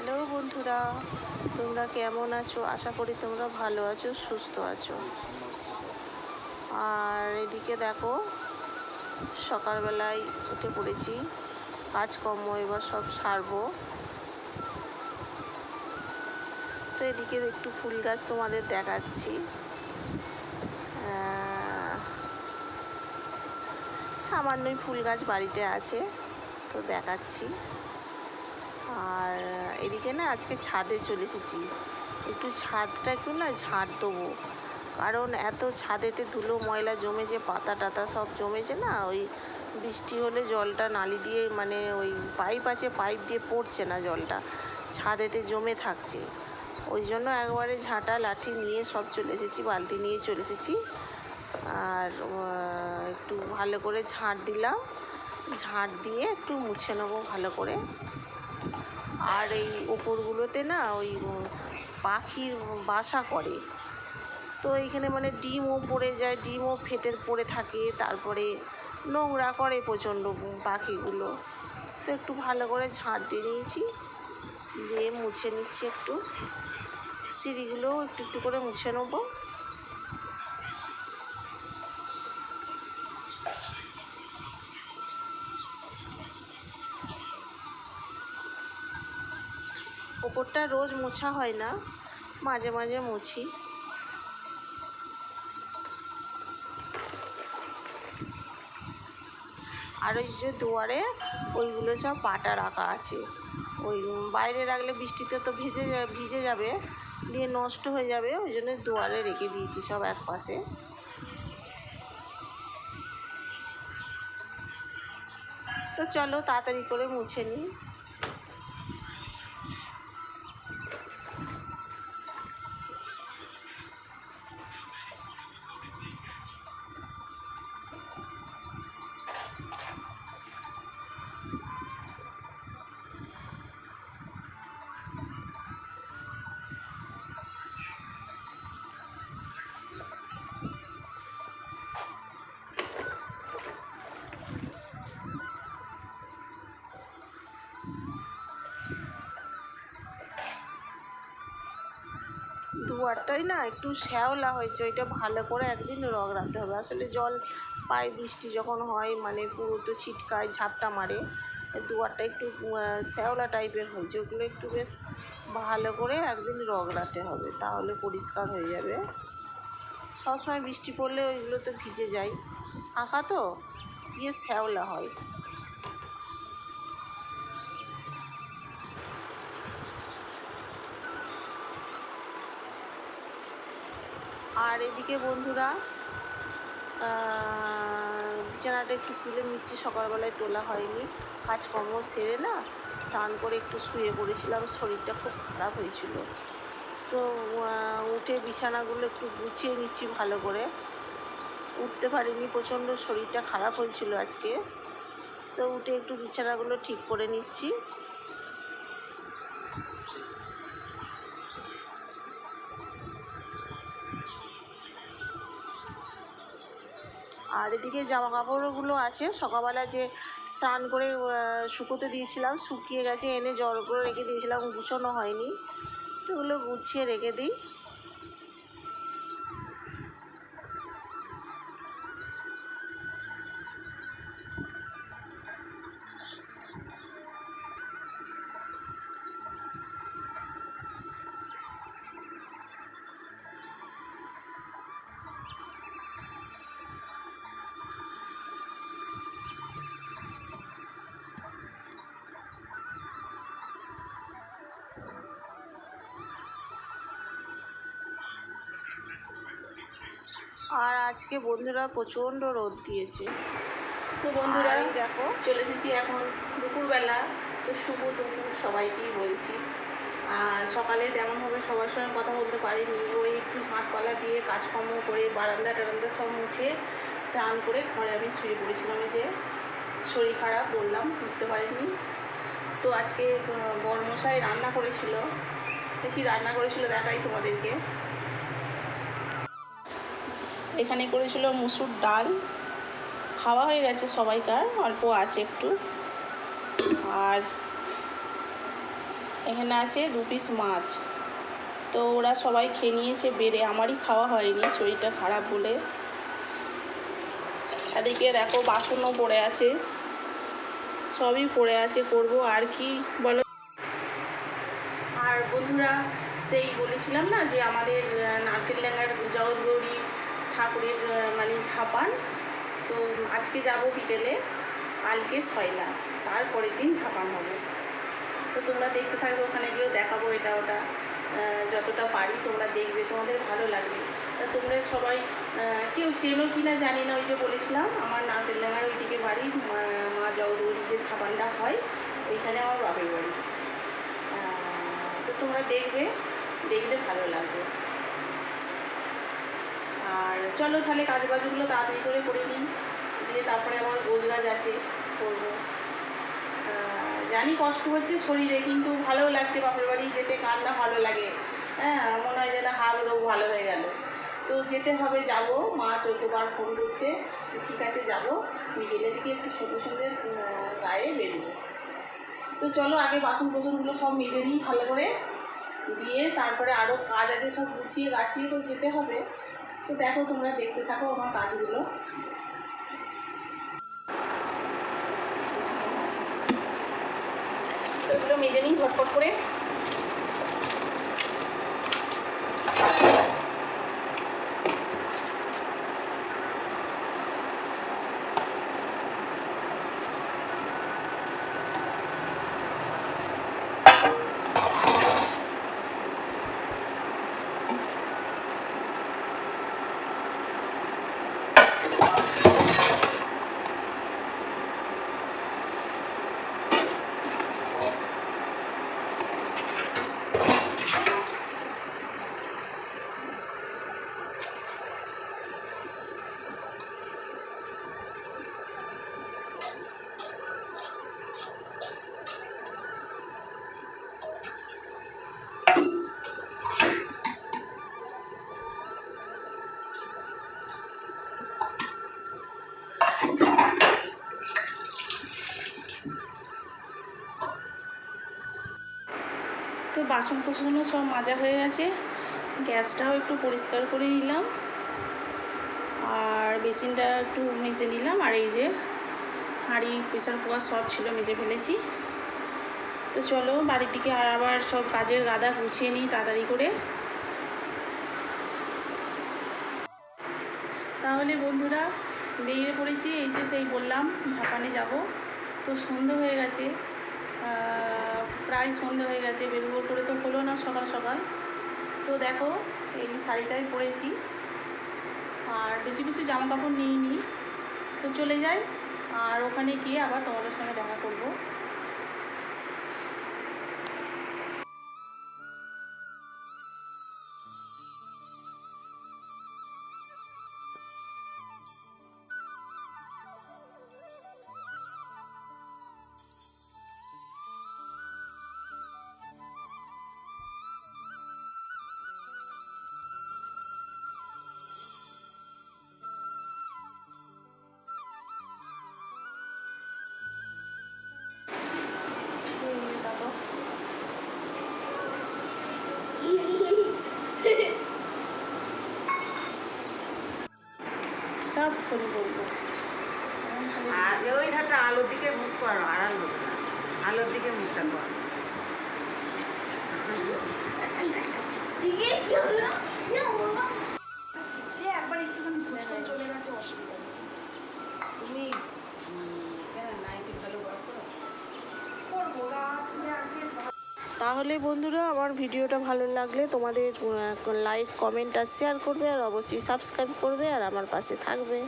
Hello বন্ধুরা, তোমরা কেমন আছো? আশা করি তোমরা ভালো আছো, সুস্থ আছো। আর এদিকে দেখো, সকালবেলায় উঠে পড়েছি, কাজকর্ম এবার সব সারবো। তো এদিকে একটু ফুল গাছ তোমাদের দেখাচ্ছি। সামান্যই ফুল গাছ বাড়িতে আছে, তো দেখাচ্ছি। আর এদিকে না আজকে ছাদে চলে এসেছি। একটু ছাদটা একটু না ঝাড় দেবো। কারণ এত ছাদেতে ধুলো, ময়লা জমেছে, পাতা টাতা সব জমেছে না, ওই বৃষ্টি হলে জলটা নালি দিয়ে মানে ওই পাইপ আছে, পাইপ দিয়ে পড়ছে না জলটা। ছাদেতে জমে থাকছে। ওই জন্য একবারে ঝাঁটা, লাঠি নিয়ে সব চলে এসেছি, বালতি নিয়ে চলে এসেছি। আর একটু ভালো করে ঝাঁট দিলাম। ঝাঁট দিয়ে একটু মুছে নেব ভালো করে। আর এই ওপরগুলোতে না ওই পাখির বাসা করে। তো এইখানে মানে ডিমও পড়ে যায়, ডিমও ফেটে পড়ে থাকে, তারপরে নোংরা করে প্রচণ্ড পাখিগুলো। তো একটু ভালো করে ঝাঁট দিয়ে নিয়েছি, দিয়ে মুছে নিচ্ছি একটু। সিঁড়িগুলোও একটু একটু করে মুছে নেব। ওপরটা রোজ মোছা হয় না, মাঝে মাঝে মুছি। আর ওই যে দুয়ারে ওইগুলো সব পাটা রাখা আছে। ওই বাইরে রাখলে বৃষ্টিতে তো ভিজে ভিজে যাবে, দিয়ে নষ্ট হয়ে যাবে, ওই জন্য দুয়ারে রেখে দিয়েছি সব এক পাশে। তো চলো তাড়াতাড়ি করে মুছে নিই। দুয়ারটাই না একটু শ্যাওলা হয়েছে, ওইটা ভালো করে একদিন রগড়াতে হবে। আসলে জল পায়, বৃষ্টি যখন হয় মানে পুরো তো ছিটকায়, ঝাপটা মারে। দুয়ারটা একটু শ্যাওলা টাইপের হয়েছে, ওগুলো একটু বেশ ভালো করে একদিন রগড়াতে হবে, তাহলে পরিষ্কার হয়ে যাবে। সবসময় বৃষ্টি পড়লে ওইগুলো তো ভিজে যায়। ফাঁকা তো? দিয়ে শ্যাওলা হয়। আর এদিকে বন্ধুরা বিছানাটা একটু তুলে নিচ্ছি, সকালবেলায় তোলা হয়নি। কাজকর্ম সেরে না স্নান করে একটু শুয়ে পড়েছিলাম, শরীরটা খুব খারাপ হয়েছিল। তো উঠে বিছানাগুলো একটু গুছিয়ে নিচ্ছি ভালো করে। উঠতে পারিনি, প্রচণ্ড শরীরটা খারাপ হয়েছিল আজকে। তো উঠে একটু বিছানাগুলো ঠিক করে নিচ্ছি। আর এদিকে জামা কাপড়গুলো আছে। সকালবেলা যে স্নান করে শুকোতে দিয়েছিলাম, শুকিয়ে গেছে, এনে জল করে রেখে দিয়েছিলাম, গুছানো হয়নি। তো ওগুলো গুছিয়ে রেখে দিই। আর আজকে বন্ধুরা প্রচণ্ড রোদ দিয়েছে। তো বন্ধুরা দেখো, চলে এসেছি এখন দুপুরবেলা। তো শুভ দুপুর সবাইকেই বলছি। আর সকালে তেমনভাবে সবার সঙ্গে কথা বলতে পারিনি। ওই একটু ঝাঁটপালা দিয়ে কাজকর্ম করে বারান্দা টারান্দা সব মুছে স্নান করে ঘরে আমি শুয়ে পড়েছিলাম। যে শরীর খারাপ, বললাম, উঠতে পারিনি। তো আজকে বরমশাই রান্না করেছিল। কি রান্না করেছিল, দেখাই তোমাদেরকে। এখানে করেছিল মুসুর ডাল। খাওয়া হয়ে গেছে সবাইকার, অল্প আছে একটু। আর এখানে আছে দু পিস মাছ। তো ওরা সবাই খেয়ে নিয়েছে, বেড়ে। আমারই খাওয়া হয়নি, শরীরটা খারাপ বলে। এদিকে দেখো বাসনও পড়ে আছে। সবই পড়ে আছে, করব আর কি বলো? আর বন্ধুরা, সেই বলেছিলাম না যে আমাদের নারকেল ল্যাঙ্গার জগৎগৌরী ঠাকুরের মানে ঝাপান। তো আজকে যাব বিকেলে, কালকে ছয়লা তারপরের দিন ঝাপান হবে। তো তোমরা দেখতে থাকবে, ওখানে গিয়েও দেখাবো এটা ওটা। যতটা পারি তোমরা দেখবে, তোমাদের ভালো লাগবে। তা তোমরা সবাই কেউ চেনো কি না জানি না, ওই যে বলেছিলাম, আমার নারকেলডাঙ্গার ওইদিকে বাড়ি, মা- জগদৌরীর যে ছাপানটা হয়, ওইখানে আমার বাপের বাড়ি। তো তোমরা দেখবে, দেখলে ভালো লাগবে। চলো তাহলে কাজ বাজগুলো তাড়াতাড়ি করে করে নিই। দিয়ে তারপরে আমার গোজ গাছ আছে, করব। জানি কষ্ট হচ্ছে শরীরে, কিন্তু ভালোও লাগছে বাপের বাড়ি যেতে কার না ভালো লাগে। হ্যাঁ মনে হয় যেন হাড় রোগ ভালো হয়ে গেল। তো যেতে হবে, যাব। মা চোদ্দবার ফোন করছে ঠিক আছে, যাব। বিকেলের দিকে একটু সবুজ সন্ধ্যের গায়ে বেরোবো। তো চলো, আগে বাসন কোসনগুলো সব মেজে নিই ভালো করে। দিয়ে তারপরে আরও কাজ আছে, সব গুছিয়ে গাছিয়ে তো যেতে হবে। তো দেখো তোমরা দেখতে থাকো আমার কাজগুলো। এগুলো মেজে নিই ঝটপট করে। বাসন কোসনও সব মাজা হয়ে গেছে। গ্যাসটাও একটু পরিষ্কার করে নিলাম। আর বেসিনটা একটু মেজে নিলাম। আর এই যে হাঁড়ি প্রেশার কুকার সব ছিল, মেজে ফেলেছি। তো চলো বাড়ির দিকে আর আবার সব কাজের গাদা গুছিয়ে নিই তাড়াতাড়ি করে। তাহলে বন্ধুরা, বেরিয়ে পড়েছি। এই যে সেই বললাম ঝাপানে যাব। তো সন্ধে হয়ে গেছে। প্রায় সন্ধে হয়ে গেছে বেরোবো করে তো হলো না সকাল সকাল। তো দেখো, এই শাড়িটাই পরেছি। আর বেশি কিছু জামা কাপড় নিইনি। তো চলে যাই, আর ওখানে গিয়ে আবার তোমাদের সঙ্গে দেখা করব। সব করে বলব। আর ওই ধারটা আলোর দিকে মুখ করো আড়াল না। আলোর দিকে মুখটা করো। সে তাহলে বন্ধুরা, আমার ভিডিওটা ভালো লাগলে তোমাদের লাইক কমেন্ট আর শেয়ার করবে, আর অবশ্যই সাবস্ক্রাইব করবে আর আমার পাশে থাকবে।